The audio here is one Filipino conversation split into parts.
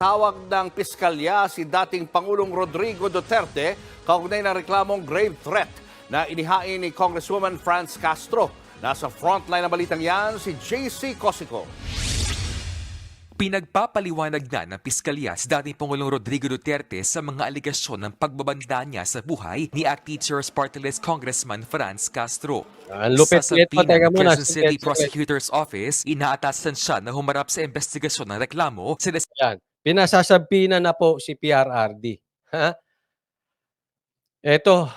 Tawag ng piskalya si dating Pangulong Rodrigo Duterte kaugnay ng reklamong grave threat na inihain ni Congresswoman Franz Castro. Nasa frontline ng balitang yan si JC Cosico. Pinagpapaliwanag na ng piskalya si dating Pangulong Rodrigo Duterte sa mga aligasyon ng pagbabanda niya sa buhay ni Act Teachers Party List Congressman Franz Castro. Ang lupit sa teka ng. Quezon City Prosecutor's Office, inaatasan siya na humarap sa investigasyon ng reklamo sa Yan. Pinasasabina na po si PRRD. Ha? Ito,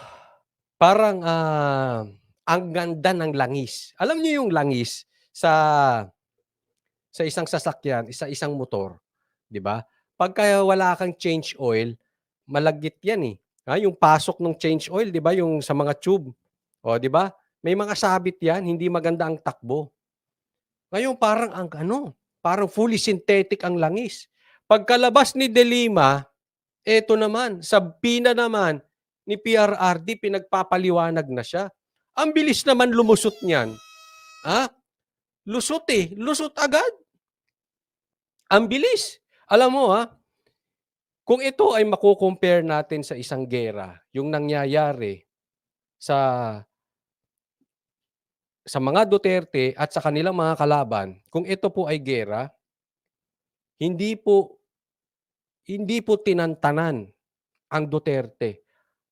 parang ah, ang ganda ng langis. Alam niyo yung langis sa sa isang sasakyan, isa isang motor, 'di ba? Pagka wala kang change oil, malagkit 'yan eh. Ha, yung pasok ng change oil, 'di ba, yung sa mga tube. O, 'di ba? May mga sabit 'yan, hindi maganda ang takbo. Ngayon parang ang ano, parang fully synthetic ang langis. Pagkalabas ni De Lima, eto naman, sa pina naman ni PRRD, pinagpapaliwanag na siya. Ang bilis naman lumusot niyan. Ha? Lusot eh. Lusot agad. Ang bilis. Alam mo ha, kung ito ay mako-compare natin sa isang gera, yung nangyayari sa sa mga Duterte at sa kanilang mga kalaban, kung ito po ay gera, hindi po hindi po tinantanan ang Duterte.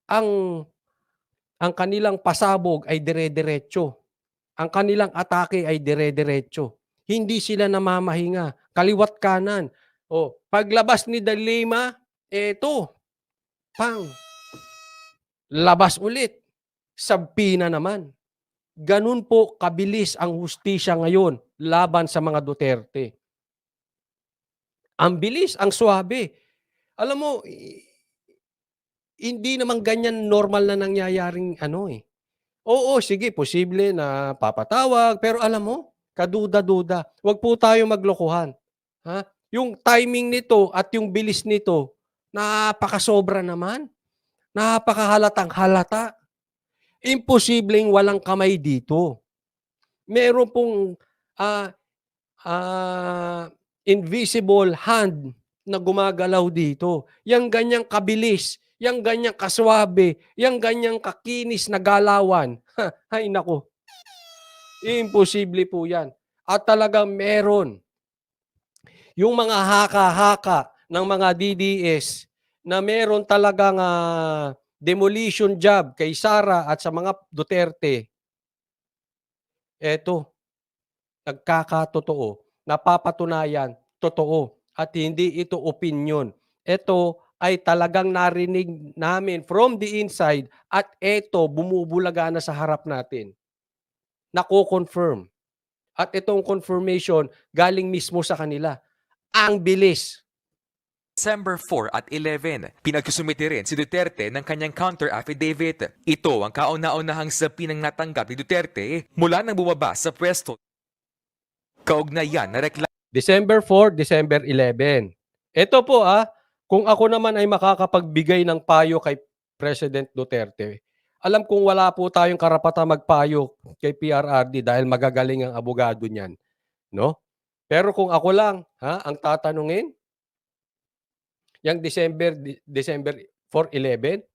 Ang ang kanilang pasabog ay dire-diretso. Ang kanilang atake ay dire-diretso. Hindi sila namamahinga. Kaliwat kanan. O, paglabas ni Dalima, eto, pang, labas ulit. Sabpina naman. Ganun po kabilis ang hustisya ngayon laban sa mga Duterte. Ang bilis, ang swabe. Alam mo, hindi naman ganyan normal na nangyayaring ano eh. Oo, sige, posible na papatawag, pero alam mo, kaduda-duda. Huwag po tayo maglokohan. Ha? Yung timing nito at yung bilis nito, napakasobra naman. Napakahalatang halata. Imposibleng walang kamay dito. Meron pong ah ah, invisible hand na gumagalaw dito. Yang ganyang kabilis, yang ganyang kaswabe, yang ganyang kakinis na galawan. Ha, ay nako. Imposible po yan. At talagang meron. Yung mga haka-haka ng mga DDS na meron talagang ah, demolition job kay Sara at sa mga Duterte, eto, nagkakatotoo, napapatunayan, totoo, at hindi ito opinion. Ito ay talagang narinig namin from the inside at ito bumubulaga na sa harap natin. Nako-confirm. At itong confirmation galing mismo sa kanila. Ang bilis. December 4 at 11, pinagsusumiti rin si Duterte ng kanyang counter-affidavit. Ito ang kauna-unahang sapinang natanggap ni Duterte mula nang bumaba sa pwesto. Kaugnayan na reklamo December 4, December 11. Ito po ah, kung ako naman ay makakapagbigay ng payo kay President Duterte, alam kong wala po tayong karapatang magpayo kay PRRD dahil magagaling ang abogado niyan, no? Pero kung ako lang, ha, ang tatanungin, yung December December 4, 11,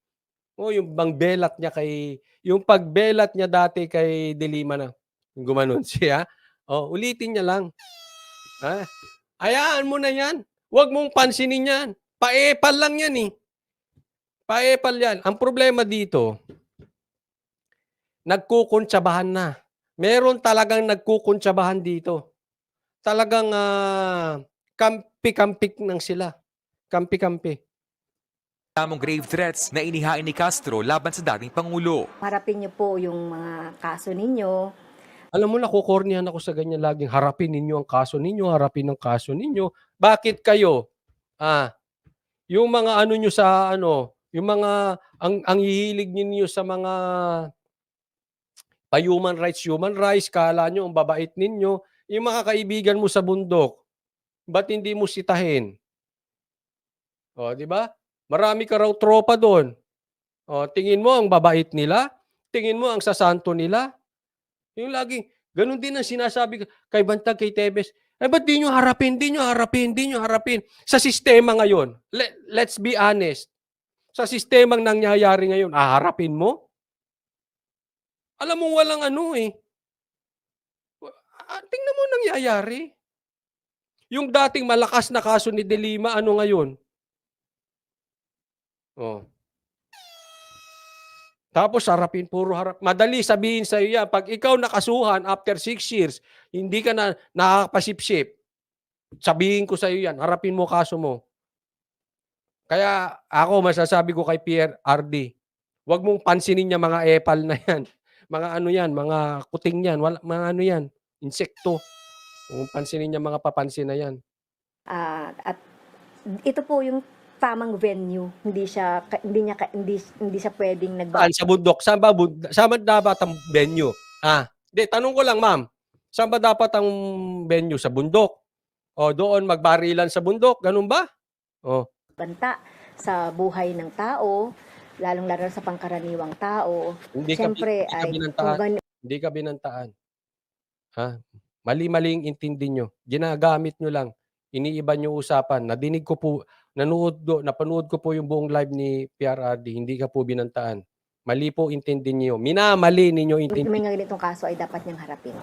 oh, yung bang belat niya kay yung pagbelat niya dati kay Delima na gumanon siya, oh, ulitin niya lang. Ha? Hayaan mo na yan. Huwag mong pansinin yan. Paepal lang yan eh. Paepal yan. Ang problema dito, nagkukuntsabahan na. Meron talagang nagkukuntsabahan dito. Talagang ah, kampi-kampik nang sila. Kampi-kampi. mong grave threats na inihain ni Castro laban sa dating Pangulo. Harapin niyo po yung mga kaso ninyo. Alam mo, nakukornihan ako sa ganyan laging harapin ninyo ang kaso ninyo, harapin ang kaso ninyo. Bakit kayo? Ah, yung mga ano nyo sa ano, yung mga, ang, ang hihilig ninyo sa mga pa human rights, human rights, kala nyo ang babait ninyo, yung mga kaibigan mo sa bundok, ba't hindi mo sitahin? O, di ba? Marami ka raw tropa doon. O, tingin mo ang babait nila? Tingin mo ang sasanto nila? Yung laging, ganun din ang sinasabi kay Bantag, kay Tebes, Eh, ba't di nyo harapin? Di nyo harapin? Di nyo harapin? Sa sistema ngayon, le- let's be honest. Sa sistemang nangyayari ngayon, haharapin mo? Alam mo, walang ano eh. Ah, Tingnan mo ang nangyayari. Yung dating malakas na kaso ni De Lima, ano ngayon? Oh. Tapos harapin, puro harap. Madali sabihin sa iyo yan. Pag ikaw nakasuhan after six years, hindi ka na nakakapasipsip, sabihin ko sa iyo yan, harapin mo kaso mo. Kaya ako, masasabi ko kay Pierre RD, huwag mong pansinin niya mga epal na yan. Mga ano yan, mga kuting yan, wala, mga ano yan, insekto. Huwag mong pansinin niya mga papansin na yan. Ah, at ito po yung tamang venue. Hindi siya hindi niya hindi hindi siya pwedeng nagba Saan? Sa bundok? Saan ba, bund- saan ba dapat ang venue? Ah, di, tanong ko lang, ma'am. Saan ba dapat ang venue? Sa bundok? O doon magbarilan sa bundok? Ganun ba? O, banta sa buhay ng tao, lalong-lalo sa pangkaraniwang tao. hindi ka, Siyempre hindi ka ay binantaan. kung gan- Hindi ka binantaan. Ha? Mali-mali yung intindi nyo. Ginagamit nyo lang. Iniiba nyo usapan. Nadinig ko po, nanood do, napanood ko po yung buong live ni PRRD. Hindi ka po binantaan. Mali po intindi nyo. Minamali ninyo intindi. may ganitong kaso ay dapat niyang harapin.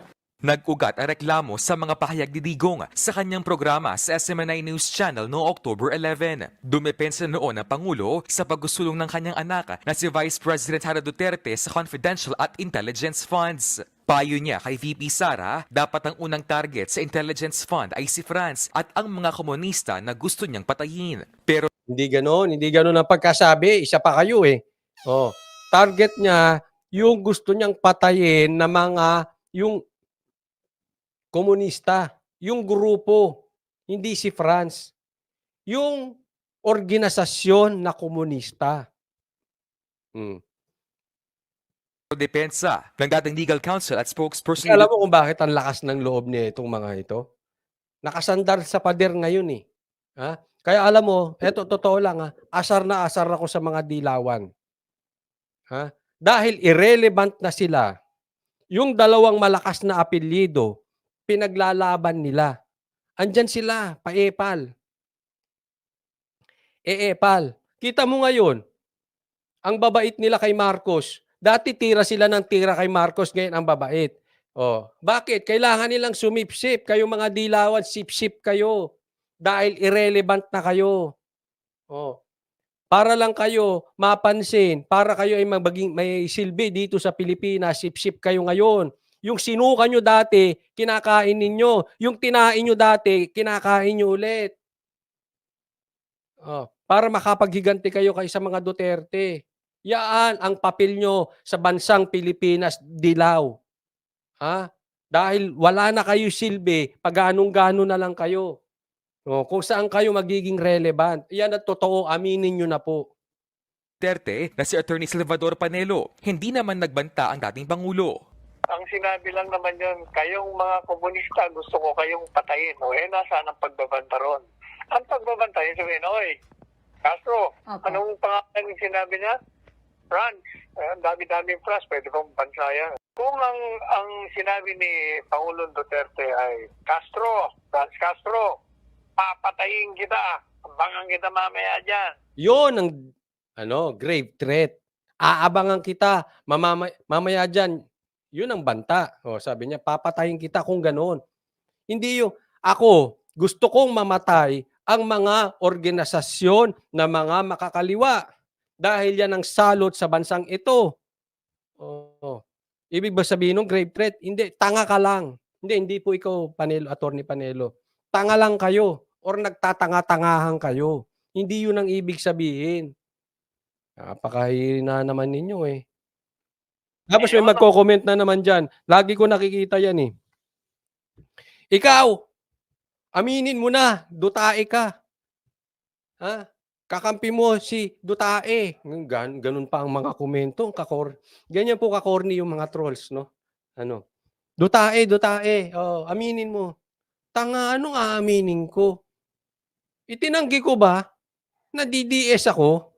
Nag-ugat ang reklamo sa mga pahayag ni Digong sa kanyang programa sa SMNI News Channel noong October 11. Dumepensa noon ang Pangulo sa paggusulong ng kanyang anak na si Vice President Sara Duterte sa confidential at intelligence funds. Payo niya kay VP Sara, dapat ang unang target sa intelligence fund ay si France at ang mga komunista na gusto niyang patayin. Pero Hindi ganon. Hindi ganon ang pagkasabi. Isa pa kayo eh. Oh, target niya yung gusto niyang patayin na mga yung komunista, yung grupo, hindi si France. Yung organisasyon na komunista. Hmm. Depensa ng dating legal counsel at spokesperson Kasi alam mo kung bakit ang lakas ng loob ni itong mga ito? Nakasandar sa pader ngayon eh. Ha? Kaya alam mo, eto totoo lang ha, asar na asar ako sa mga dilawan. Ha? Dahil irrelevant na sila, yung dalawang malakas na apelyido, pinaglalaban nila. Andyan sila, paepal. Eepal. Kita mo ngayon, ang babait nila kay Marcos, dati tira sila ng tira kay Marcos, ngayon ang babait. Oh, bakit? Kailangan nilang sumipsip. Kayo mga dilawan, sipsip kayo. Dahil irrelevant na kayo. Oh. Para lang kayo mapansin, para kayo ay maging may silbi dito sa Pilipinas, sipsip kayo ngayon. Yung sinuka nyo dati, kinakain ninyo. Yung tinain nyo dati, kinakain nyo ulit. Oh, para makapaghiganti kayo kay sa mga Duterte. Yaan ang papel nyo sa bansang Pilipinas, dilaw. Ha? Dahil wala na kayo silbi, pag anong-gano na lang kayo. O, kung saan kayo magiging relevant. Yan at totoo, aminin nyo na po. Duterte na si Attorney Salvador Panelo. Hindi naman nagbanta ang dating Pangulo. Ang sinabi lang naman yun, kayong mga komunista, gusto ko kayong patayin. O eh, nasaan ang pagbabanta ron? Ang pagbabanta, yun sabihin, oy, Castro, Opo. anong pangalan yung sinabi niya? France. Eh, ang dami-daming France, pwede bang bansa yan? Kung ang, ang sinabi ni Pangulong Duterte ay, Castro, France Castro, papatayin kita, abangan kita mamaya dyan. Yon ang ano, grave threat. Aabangan kita, mamama, mamaya dyan. Yun ang banta. O, sabi niya, papatayin kita kung ganoon. Hindi yung, ako, gusto kong mamatay ang mga organisasyon na mga makakaliwa. Dahil yan ang salot sa bansang ito. Oo. Ibig ba sabihin ng grave threat? Hindi, tanga ka lang. Hindi, hindi po ikaw, Panelo, Attorney Panelo. Tanga lang kayo or nagtatanga-tangahan kayo. Hindi yun ang ibig sabihin. Napakahina naman ninyo eh. Tapos may magko-comment na naman dyan. Lagi ko nakikita yan eh. Ikaw, aminin mo na, dutae ka. Ha? Kakampi mo si Dutae. Gan, ganun pa ang mga komento. Kakor, ganyan po kakorni yung mga trolls, no? Ano? Dutae, Dutae. Oh, aminin mo. Tanga, anong aaminin ko? Itinanggi ko ba na DDS ako?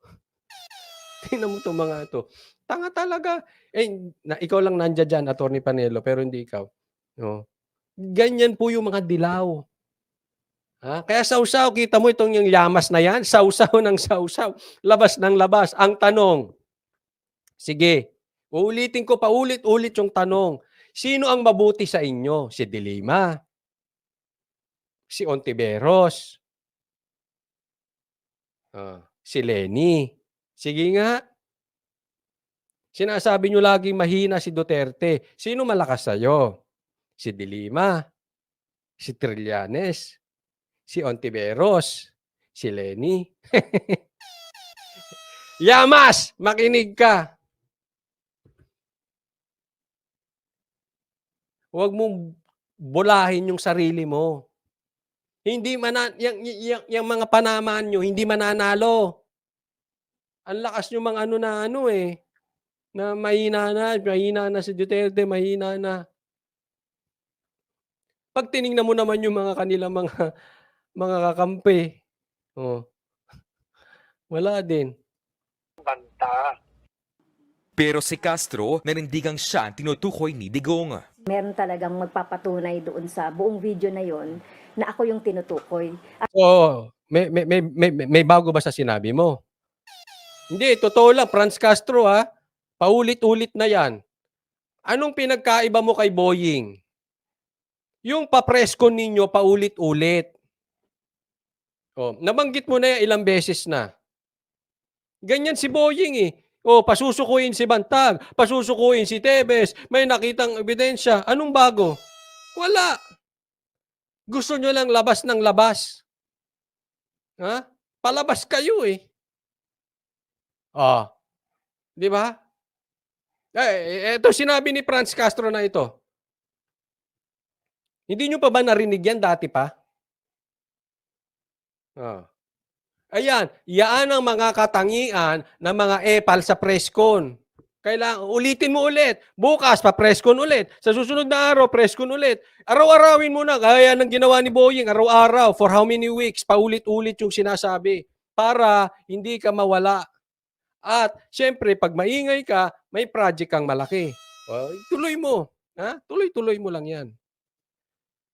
Tingnan mo itong mga ito. Tanga talaga. Eh, na, ikaw lang nandiyan dyan, Attorney Panelo, pero hindi ikaw. No. Ganyan po yung mga dilaw. Ha? Kaya sausaw, kita mo itong yung yamas na yan, sausaw ng sausaw, labas ng labas. Ang tanong, sige, uulitin ko pa ulit-ulit yung tanong, sino ang mabuti sa inyo? Si Dilima? Si Ontiveros? Ah, si Lenny? Sige nga. Sinasabi nyo laging mahina si Duterte. Sino malakas sa'yo? Si Dilima? Si Trillanes? Si Ontiveros? Si Lenny? Yamas! Makinig ka! Huwag mong bulahin yung sarili mo. Hindi mana yung, yung, yung mga panamaan nyo, hindi mananalo. Ang lakas nyo mga ano na ano eh. Na mahina na, mahina na si Duterte, mahina na. Pag tiningnan mo naman yung mga kanilang mga mga kakampi, oh, wala din. Banta. Pero si Castro, nanindigang siya ang tinutukoy ni Digong. Meron talagang magpapatunay doon sa buong video na yon na ako yung tinutukoy. At Oo. May, may, may, may, may bago ba sa sinabi mo? Hindi, totoo lang. Franz Castro ha. Paulit-ulit na yan. Anong pinagkaiba mo kay Boying? Yung papresko ninyo paulit-ulit. Oh, nabanggit mo na yan ilang beses na. Ganyan si Boying eh. Oh, pasusukuin si Bantag, pasusukuin si Tebes, may nakitang ebidensya. Anong bago? Wala. Gusto nyo lang labas ng labas. Ha? Palabas kayo eh. Ah. Di ba? Eh, ito sinabi ni Franz Castro na ito. Hindi nyo pa ba narinig yan dati pa? Ah. Ayan, yaan ang mga katangian ng mga epal sa preskon. Kailangan, ulitin mo ulit. Bukas, pa preskon ulit. Sa susunod na araw, preskon ulit. Araw-arawin mo na, kaya ng ginawa ni Boying, araw-araw, for how many weeks, paulit-ulit yung sinasabi. Para hindi ka mawala. At, syempre, pag maingay ka, may project kang malaki. O, tuloy mo. Ha? Tuloy-tuloy mo lang yan.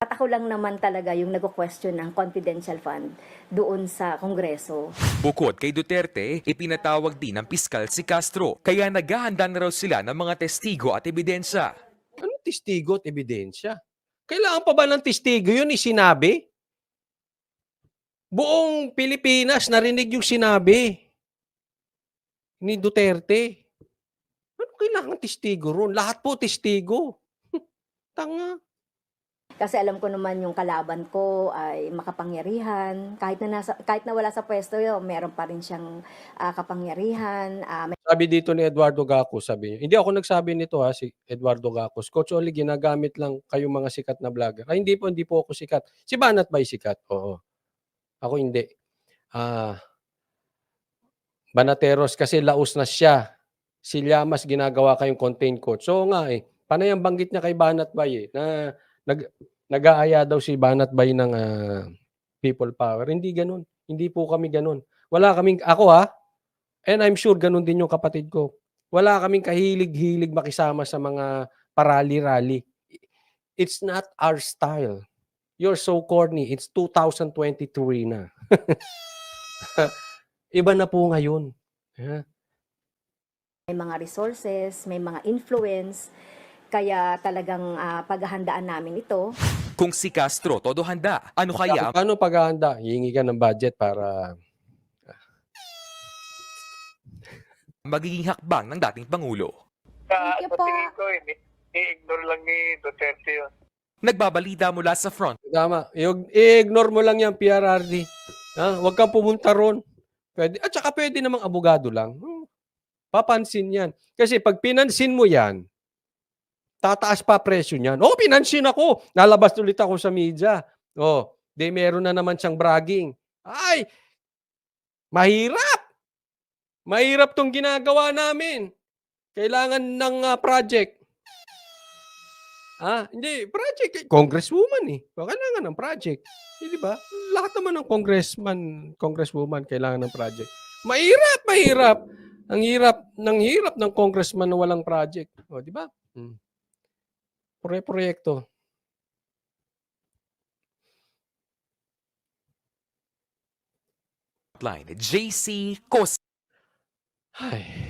At ako lang naman talaga yung nagko-question ng confidential fund doon sa Kongreso. Bukod kay Duterte, ipinatawag din ng piskal si Castro, kaya naghahanda na raw sila ng mga testigo at ebidensya. Anong testigo at ebidensya? Kailangan pa ba ng testigo yun isinabi? Buong Pilipinas narinig yung sinabi ni Duterte. Ano kailangan testigo ron? Lahat po testigo. Tanga. Kasi alam ko naman yung kalaban ko ay makapangyarihan. Kahit na, nasa, kahit na wala sa pwesto yun, meron pa rin siyang ah, kapangyarihan. Ah, may Sabi dito ni Eduardo Gacos, sabi niya. Hindi ako nagsabi nito ha, si Eduardo Gacos. Coach Oli, ginagamit lang kayong mga sikat na vlogger. Ay, hindi po, hindi po ako sikat. Si Banat ba sikat? Oo. Ako hindi. Ah, Banateros kasi laos na siya. Si Llamas ginagawa kayong content coach. So nga eh, panay ang banggit niya kay Banat Bay eh, na nag, nag-aaya daw si Banat Bay ng ah, people power. Hindi ganun. Hindi po kami ganun. Wala kaming, ako ha, and I'm sure ganun din yung kapatid ko. Wala kaming kahilig-hilig makisama sa mga parali-rally. It's not our style. You're so corny. It's 2023 na. Iba na po ngayon. Ha? may mga resources, may mga influence. Kaya talagang ah, paghahandaan namin ito. Kung si Castro todo handa, ano kaya ang Paano paghahanda? Hihingi ka ng budget para magiging hakbang ng dating Pangulo? Sa, Thank you po. tingin ko, ini- i-ignore lang ni Duterte yun. Nagbabalita mula sa front Tama. I- I-ignore mo lang yan, PRRD. Ha? Huwag kang pumunta ron. Pwede. At saka pwede namang abogado lang. Hmm. Papansin yan. Kasi pag pinansin mo yan, tataas pa presyo niyan. Oh, pinansin ako. Nalabas ulit ako sa media. Oh, de meron na naman siyang bragging. Ay, mahirap. Mahirap tong ginagawa namin. Kailangan ng ah, project. Ah, hindi, project. eh, Congresswoman eh. O, Kailangan ng project. Hindi ba? Lahat naman ng congressman, congresswoman kailangan ng project. Mahirap, mahirap. Ang hirap, ng hirap ng congressman na walang project. O, di ba? Hmm. Proyekto. Line, JC Cos. Ay.